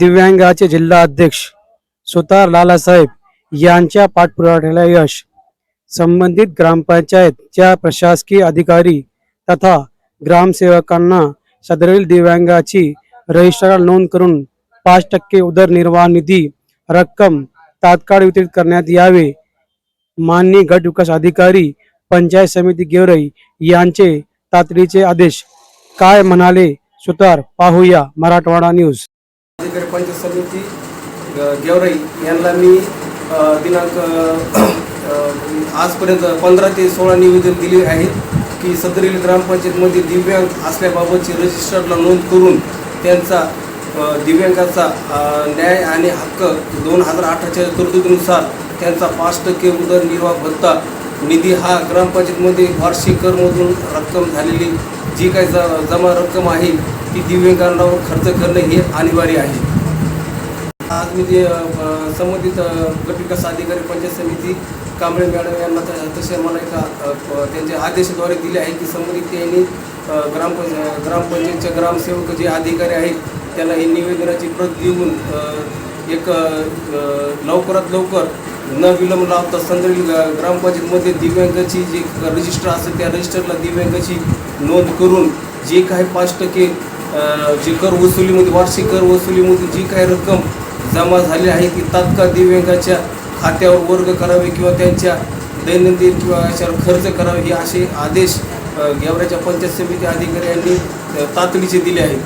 दिव्यांगाचे जिल्हा अध्यक्ष सुतार लालासाहेब यांच्या पाठपुराव्याला यश. संबंधित ग्रामपंचायतच्या प्रशासकीय अधिकारी तथा ग्रामसेवकांना सदरील दिव्यांगाची रजिस्टर नोंद करून पाच टक्के उदरनिर्वाह निधी रक्कम तात्काळ वितरित करण्यात यावे. माननीय गट विकास अधिकारी पंचायत समिती गेवरई यांचे तातडीचे आदेश. काय म्हणाले सुतार? पाहूया मराठवाडा न्यूज. पंचायत समिती गेवराई यांना मी दिनांक आजपर्यंत पंधरा ते सोळा निवेदन दिले आहेत की सदरील ग्रामपंचायतमध्ये दिव्यांग असल्याबाबतची रजिस्टरला नोंद करून त्यांचा दिव्यांगाचा न्याय आणि हक्क दोन हजार अठराच्या तरतुदीनुसार त्यांचा पाच टक्के उदरनिर्वाह भत्ता निधी हा ग्रामपंचायतमध्ये वार्षिक करमधून रक्कम झालेली जी काही ज जमा रक्कम आहे ती दिव्यांगांवर खर्च करणे हे अनिवार्य आहे. आज मी जे संबंधित गटविकास विकास अधिकारी पंचायत समिती कांबळे मॅडम यांना त- तसे मला एका त्यांच्या आदेशाद्वारे दिले आहे की संबंधित त्यांनी अ, ग्रामपंच ग्रामपंचायतच्या ग्रामसेवक जे अधिकारी आहेत त्यांना ही निवेदनाची प्रत देऊन एक लवकरात लवकर न विलंब लावता संदर्भ ग्रामपंचायतमध्ये दिव्यांगाची जी रजिस्टर असेल त्या रजिस्टरला दिव्यांगाची नोंद करून जे काही पाच टक्के जे कर वसुलीमध्ये वार्षिक कर वसुलीमध्ये जी काही रक्कम जमा झाली आहे ती तात्काळ दिव्यांगाच्या खात्यावर वर्ग करावे किंवा त्यांच्या दैनंदिन किंवा याच्यावर खर्च करावे हे असे आदेश गेवऱ्याच्या पंचायत समिती अधिकारी यांनी तातडीचे दिले आहेत.